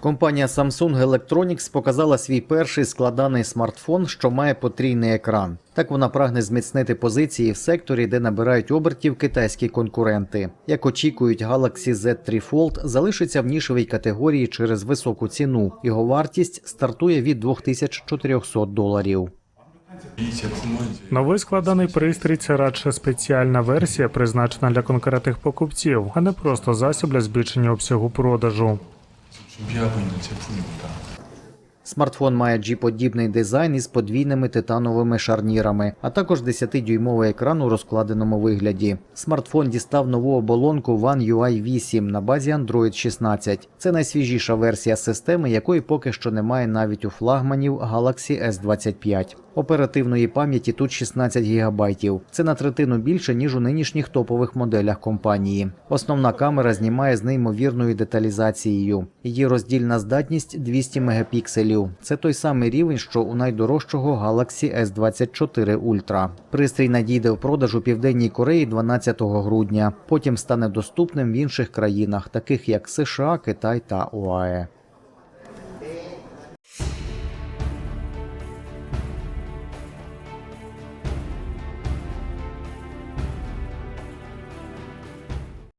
Компанія Samsung Electronics показала свій перший складаний смартфон, що має потрійний екран. Так вона прагне зміцнити позиції в секторі, де набирають обертів китайські конкуренти. Як очікують, Galaxy Z3 Fold залишиться в нішовій категорії через високу ціну. Його вартість стартує від 2400 доларів. Новий складаний пристрій це радше спеціальна версія, призначена для конкретних покупців, а не просто засіб для збільшення обсягу продажу. 준비하고 있는 제품입니다. Смартфон має G-подібний дизайн із подвійними титановими шарнірами, а також 10-дюймовий екран у розкладеному вигляді. Смартфон дістав нову оболонку One UI 8 на базі Android 16. Це найсвіжіша версія системи, якої поки що немає навіть у флагманів Galaxy S25. Оперативної пам'яті тут 16 ГБ. Це на третину більше, ніж у нинішніх топових моделях компанії. Основна камера знімає з неймовірною деталізацією. Її роздільна здатність 200 мегапікселів. Це той самий рівень, що у найдорожчого Galaxy S24 Ultra. Пристрій надійде в продаж у Південній Кореї 12 грудня. Потім стане доступним в інших країнах, таких як США, Китай та ОАЕ.